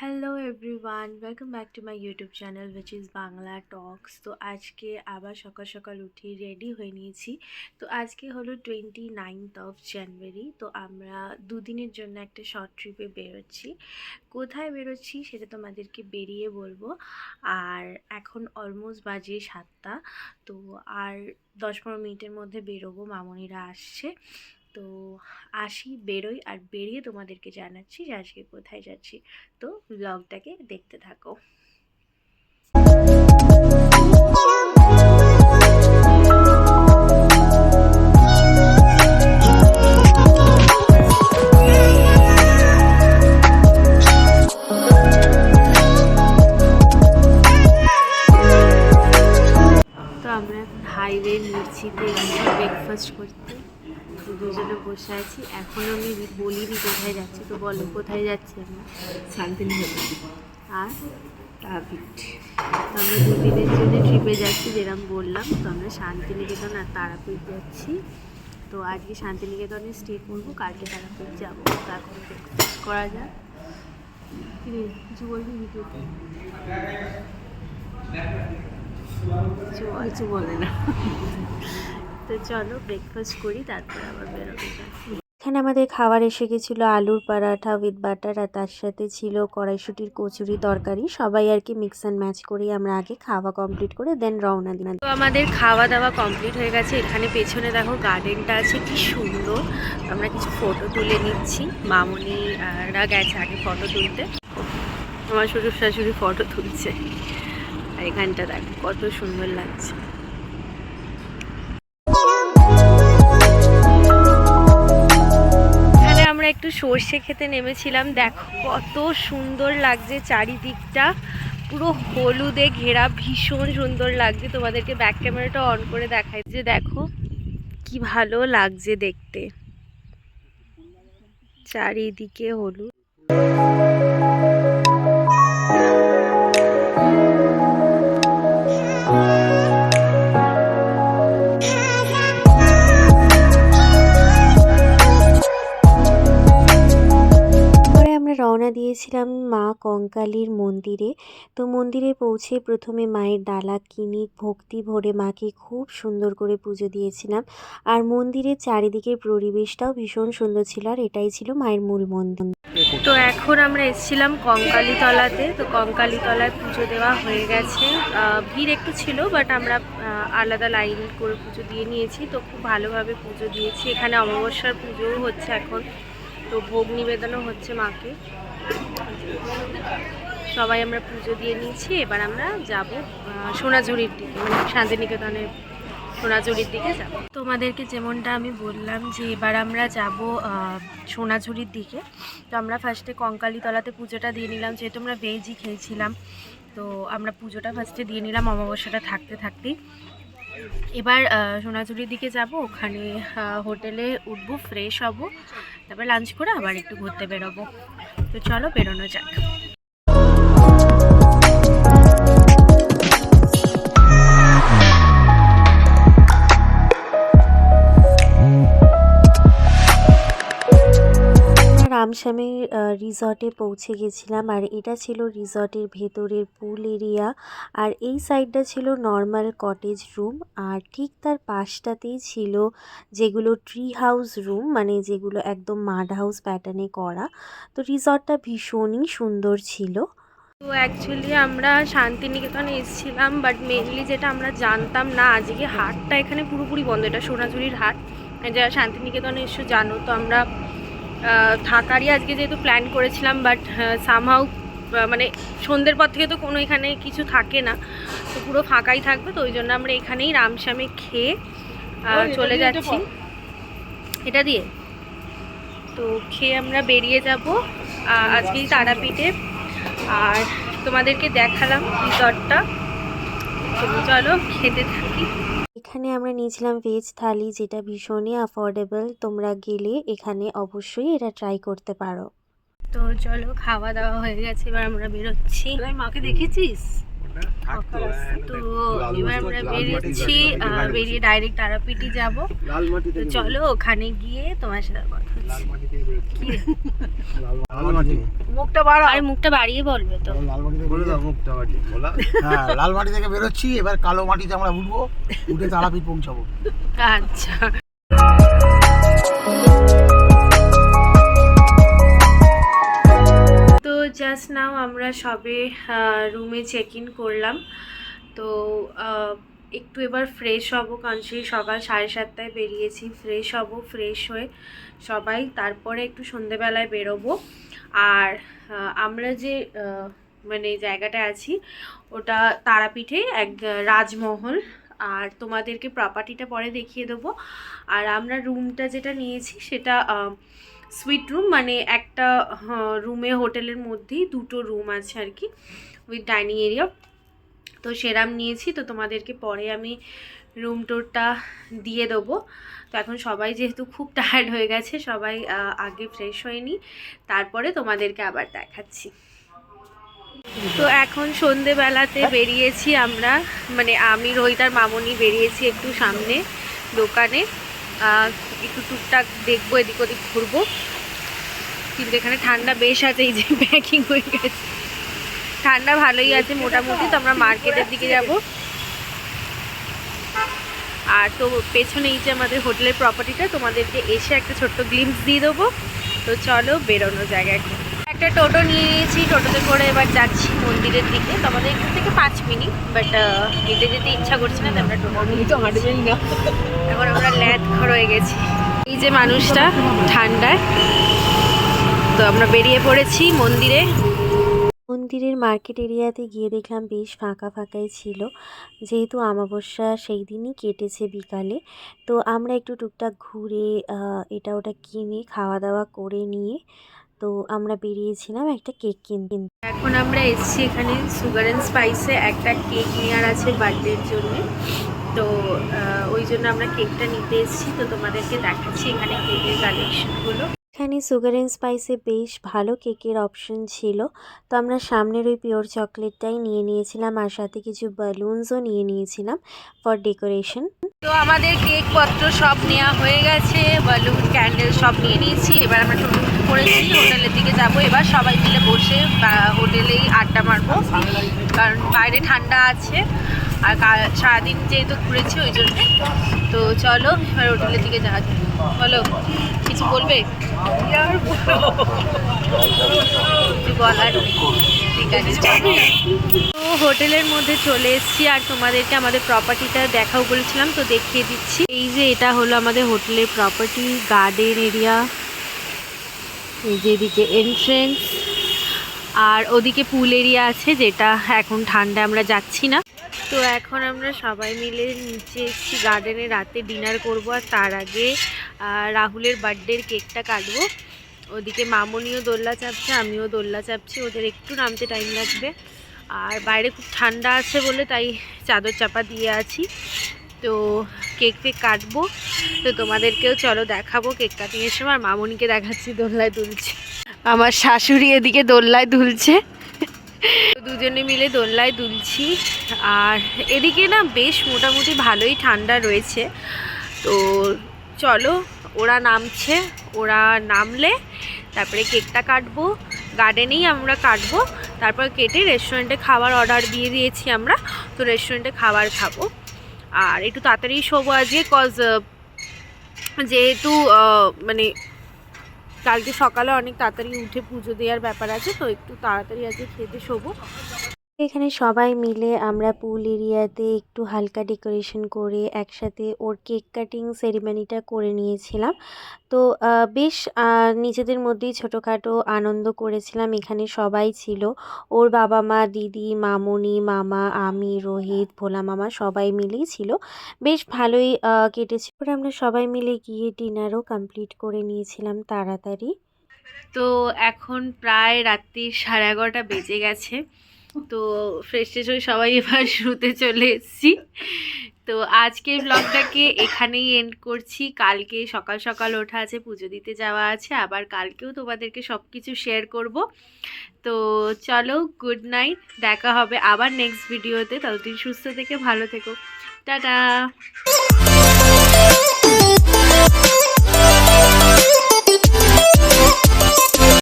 Hello everyone welcome back to my YouTube channel which is Bangla talks তো আজকে আবার সকাল সকাল উঠে রেডি হয়ে নিয়েছি। তো আজকে হলো টোয়েন্টি নাইনথ অফ জানুয়ারি তো আমরা দুদিনের জন্য একটা শর্ট ট্রিপে বেরোচ্ছি। কোথায় বেরোচ্ছি সেটা তোমাদেরকে বেরিয়ে বলব। আর এখন অলমোস্ট বাজে সাতটা। তো আর দশ পনেরো মিনিটের মধ্যে বেরোবো, মামনিরা আসছে। তো আসি, বেরোই আর বেরিয়ে তোমাদেরকে জানাচ্ছি যে আজকে কোথায় যাচ্ছি। তো ব্লগটাকে দেখতে থাকো। আছি এখন আমি বলিনি কোথায় যাচ্ছি তো বলো কোথায় যাচ্ছি আমরা? শান্তিনিকেতন আর? তারাপীঠ আমরা দুদিনের জন্য ট্রিপে যাচ্ছি যেরকম বললাম তো আমরা শান্তিনিকেতন আর তারাপীঠ যাচ্ছি। তো আজকে শান্তিনিকেতনে স্টে করব কালকে তারাপীঠ যাব। তো এখন ব্রেকফাস্ট করা যাক। কিছু বলবি ভিডিওতে কিছু বলে না। তো চলো ব্রেকফাস্ট করি তারপর আবার বেরোবে। এখানে আমাদের খাবার এসে গেছিল আলুর পরাঠা উইথ বাটার আর তার সাথে ছিল কড়াইশুটির কচুরি তরকারি। সবাই আর কি মিক্স অ্যান্ড ম্যাচ করেই আমরা আগে খাওয়া কমপ্লিট করে দেন রওনা দিলাম। তো আমাদের খাওয়া দাওয়া কমপ্লিট হয়ে গেছে। এখানে পেছনে দেখো গার্ডেনটা আছে, কি সুন্দর। আমরা কিছু ফটো তুলে নিচ্ছি। মামনিরা গেছে আগে ফটো তুলতে। আমার শ্বশুর শাশুড়ি ফটো তুলছে। আর এখানটা দেখো, কত সুন্দর লাগছে। একটু সর্ষে খেতে নেমেছিলাম। দেখো কত সুন্দর লাগছে চারিদিকটা। পুরো হলুদে ঘেরা, ভীষণ সুন্দর লাগছে। তোমাদেরকে ব্যাক ক্যামেরাটা অন করে দেখাই। যে দেখো, কি ভালো লাগছে দেখতে। চারিদিকে হলুদ। রওনা দিয়েছিলাম মা কঙ্কালীর মন্দিরে। তো মন্দিরে পৌঁছে প্রথমে মায়ের ডালা কিনি ভক্তি ভরে মাকে খুব সুন্দর করে পুজো দিয়েছিলাম। আর মন্দিরের চারিদিকের পরিবেশটাও ভীষণ সুন্দর ছিল আর এটাই ছিল মায়ের মূল মন্দির। তো এখন আমরা এসেছিলাম কঙ্কালীতলাতে। তো কঙ্কালীতলায় পুজো দেওয়া হয়ে গেছে। ভিড় একটু ছিল বাট আমরা আলাদা লাইন করে পুজো দিয়ে নিয়েছি। তো খুব ভালোভাবে পুজো দিয়েছি। এখানে অমাবস্যার পুজোও হচ্ছে এখন। তো ভোগ নিবেদনও হচ্ছে মাকে। সবাই আমরা পুজো দিয়ে নিয়েছি, এবার আমরা যাব সোনাঝুরির দিকে মানে শান্তিনিকেতনের সোনাঝুরির দিকে যাব। তোমাদেরকে যেমনটা আমি বললাম যে এবার আমরা যাব সোনাঝুরির দিকে। তো আমরা ফার্স্টে কঙ্কালীতলাতে পুজোটা দিয়ে নিলাম, যেহেতু আমরা ভেজই খেয়েছিলাম, তো আমরা পুজোটা ফার্স্টে দিয়ে নিলাম অমাবস্যাটা থাকতে থাকতেই। এবার সোনাঝুরির দিকে যাব, ওখানে হোটেলে উঠবো ফ্রেশ হব, তারপর লাঞ্চ করে আবার একটু ঘুরতে বেরোবো। তো চলো বেরোনো যাক। রামস্বামীর রিসর্টে পৌঁছে গেছিলাম। আর এটা ছিল রিসর্টের ভেতরের পুল এরিয়া আর এই সাইডটা ছিল নর্মাল কটেজ রুম আর ঠিক তার পাশটাতেই ছিল যেগুলো ট্রি হাউস রুম মানে যেগুলো একদম মাড হাউস প্যাটার্নে করা। তো রিসর্টটা ভীষণই সুন্দর ছিল। তো অ্যাকচুয়ালি আমরা শান্তিনিকেতনে এসেছিলাম বাট মেনলি যেটা আমরা জানতাম, না, আজকে হাটটা এখানে পুরোপুরি বন্ধ। এটা সোনাঝুরির হাট। যারা শান্তিনিকেতনে এসে জানো, তো আমরা থাকারই আজকে যেহেতু প্ল্যান করেছিলাম বাট সামহাউ মানে সন্ধ্যের পর থেকে তো কোনো এখানে কিছু থাকে না। তো পুরো ফাঁকাই থাকবে তো ওই জন্য আমরা এখানেই রামশ্যামে খেয়ে চলে যাচ্ছি। এটা দিয়ে। তো খেয়ে আমরা বেরিয়ে যাব আজকেই তারাপীঠে। আর তোমাদেরকে দেখালাম রিসর্টটা তো চলো খেতে থাকি। এখানে আমরা নিয়েছিলাম ভেজ থালি যেটা ভীষণই অ্যাফোর্ডেবল তোমরা গেলে এখানে অবশ্যই এটা ট্রাই করতে পারো। তো চলো খাওয়া দাওয়া হয়ে গেছে, এবার আমরা বেরোচ্ছি। মাকে দেখেছিস? তো এবার আমরা বেরিয়েছি বেরিয়ে ডাইরেক্ট তারাপীঠে যাব। তো চলো ওখানে গিয়ে তোমার সাথে কথা হচ্ছে। মুখটা বাড়া আর মুখটা বাড়িয়ে বলবে তো। লাল মাটি বলে দাও মুখটা মাটি বলা। হ্যাঁ লাল মাটি থেকে বেরোচ্ছি এবার কালো মাটিতে আমরা উঠবো উঠে তারাপীঠ পৌঁছাবো। আচ্ছা। জাস্ট নাও আমরা সবে রুমে চেক ইন করলাম। তো একটু এবার ফ্রেশ হব কারণ সেই সকাল সাড়ে সাতটায় বেরিয়েছি। ফ্রেশ হব ফ্রেশ হয়ে সবাই তারপরে একটু সন্ধেবেলায় বেরোবো। আর আমরা যে মানে জায়গাটা আছি, ওটা তারাপীঠে এক, রাজমহল। আর তোমাদেরকে প্রপার্টিটা পরে দেখিয়ে দেবো। আর আমরা রুমটা যেটা নিয়েছি সেটা সুইট রুম মানে একটা রুমে, হোটেলের মধ্যেই দুটো রুম আছে আর কি, উইথ ডাইনিং এরিয়া। তো সেরাম নিয়েছি, তো তোমাদেরকে পরে আমি রুম টোরটা দিয়ে দেবো। তো এখন সবাই যেহেতু খুব টায়ার্ড হয়ে গেছে, সবাই আগে ফ্রেশ হয়নি তারপরে তোমাদেরকে আবার দেখাচ্ছি। তো এখন সন্ধেবেলাতে বেরিয়েছি আমরা মানে আমি রোহিতার মামনি বেরিয়েছি একটু সামনে দোকানে। একটু টুকটাক দেখব, এদিক ওদিক ঘুরবো। কিন্তু এখানে ঠান্ডা বেশ আছে, এই যে প্যাকিং হয়ে গেছে। ঠান্ডা ভালোই আছে মোটামুটি, তো আমরা মার্কেটের দিকে যাব। আর তো পেছনে এই যে আমাদের হোটেলের প্রপার্টিটা তোমাদেরকে এসে একটা ছোট্ট গ্লিমস দিয়ে দেবো। তো চলো বেরোনো জায়গা জায়গায় একটা টোটো নিয়ে নিয়েছি টোটোতে করে এবার যাচ্ছি মন্দিরের দিকে। তো আমাদের এখান থেকে পাঁচ মিনিট বাট হেঁটে যেতে ইচ্ছা করছে না তো আমরা টোটো নিয়ে তো হাঁটবেই না। এখন আমরা ল্যাদ ঘর হয়ে গেছি। এই যে মানুষটা ঠান্ডায়। তো আমরা বেরিয়ে পড়েছি মন্দিরে। মন্দিরের মার্কেট এরিয়াতে গিয়ে দেখলাম বেশ ফাঁকা ফাঁকাই ছিল। যেহেতু আমাবস্যা সেই দিনই কেটেছে বিকালে। তো আমরা একটু টুকটাক ঘুরে এটা ওটা কিনে খাওয়া দাওয়া করে নিয়ে তো আমরা বেরিয়েছিলাম একটা কেক কিনতে। এখন আমরা এসেছি এখানে সুগার অ্যান্ড স্পাইসে একটা কেক নেওয়ার আছে বার্থডের জন্য। তো ওই জন্য আমরা কেকটা নিতে এসেছি। তো তোমাদেরকে দেখাচ্ছি এখানে কেকের কালেকশনগুলো এখানে সুগার অ্যান্ড স্পাইসে বেশ ভালো কেকের অপশন ছিল। তো আমরা সামনের ওই পিওর চকলেটটাই নিয়ে নিয়েছিলাম আর সাথে কিছু বালুনসও নিয়ে নিয়েছিলাম ফর ডেকোরেশন তো আমাদের কেক পত্র সব নেওয়া হয়ে গেছে বালুন ক্যান্ডেল সব নিয়ে নিয়েছি। এবার আমরা করেছি হোটেলের দিকে যাব। এবার সবাই মিলে বসে হোটেলেই আড্ডা মারবো। কারণ বাইরে ঠান্ডা আছে, আর সারাদিন যেহেতু ঘুরেছি, ওই জন্য। তো চলো, এবার হোটেলের দিকে যাওয়া যাক। বলো, কিছু বলবে? তো হোটেলের মধ্যে চলে এসেছি, আর তোমাদেরকে আমাদের প্রপার্টিটা দেখাও বলেছিলাম, তো দেখিয়ে দিচ্ছি। এই যে এটা হলো আমাদের হোটেলের প্রপার্টি গার্ডেন এরিয়া এই যে এদিকে এন্ট্রেন্স আর ওদিকে পুল এরিয়া আছে যেটা এখন ঠান্ডা আমরা যাচ্ছি না। তো এখন আমরা সবাই মিলে নিচে এসেছি গার্ডেনে রাতে ডিনার করব আর তার আগে রাহুলের বার্থডের কেকটা কাটবো। ওদিকে মামনিও দোল্লা চাপছে, আমিও দোল্লা চাপছি, ওদের একটু নামতে টাইম লাগবে। আর বাইরে খুব ঠান্ডা আছে বলে তাই চাদর চাপা দিয়ে আছি। তো কেক ফেক কাটবো। তো তোমাদেরকেও চলো দেখাবো কেক কাটিংয়ের সময় মামনিকে দেখাচ্ছি দোল্লায় দুলছে। আমার শাশুড়ি এদিকে দোল্লায় দুলছে। দুজনে মিলে দোল্লায় দুলছি। আর এদিকে না বেশ মোটামুটি ভালোই ঠান্ডা রয়েছে। তো চলো, ওরা নামছে। ওরা নামলে তারপরে কেকটা কাটবো। গার্ডেনেই আমরা কাটবো। তারপর কেটে রেস্টুরেন্টে খাবার অর্ডার দিয়ে দিয়েছি আমরা। তো রেস্টুরেন্টে খাবার খাব। আর একটু তাড়াতাড়ি শোবো আজকে কজ যেহেতু মানে কালকে সকালে অনেক তাড়াতাড়ি উঠে পুজো দেওয়ার ব্যাপার আছে, তো একটু তাড়াতাড়ি আজকে খেতে শোবো। এখানে সবাই মিলে আমরা পুল এরিয়াতে একটু হালকা ডেকোরেশন করে একসাথে ওর কেক কাটিং সেরিমনিটা করে নিয়েছিলাম। তো বেশ নিজেদের মধ্যেই ছোটোখাটো আনন্দ করেছিলাম। এখানে সবাই ছিল। ওর বাবা মা, দিদি, মামুনি, মামা, আমি, রোহিত, ভোলা মামা সবাই মিলেই ছিল। বেশ ভালোই কেটেছে। পরে আমরা সবাই মিলে গিয়ে ডিনারও কমপ্লিট করে নিয়েছিলাম তাড়াতাড়ি। তো এখন প্রায় রাত্রি সাড়ে এগারোটা বেজে গেছে। তো ফ্রেশ ট্রেশ হয়ে সবাই এবার শুতে চলে এসছি। তো আজকের ব্লগটাকে এখানেই এন্ড করছি। কালকে সকাল সকাল ওঠা আছে, পুজো দিতে যাওয়া আছে, আবার কালকেও তোমাদেরকে সব কিছু শেয়ার করব। তো চলো গুড নাইট দেখা হবে আবার নেক্সট ভিডিওতে ততদিন সুস্থ থেকে ভালো থেকো। টাটা!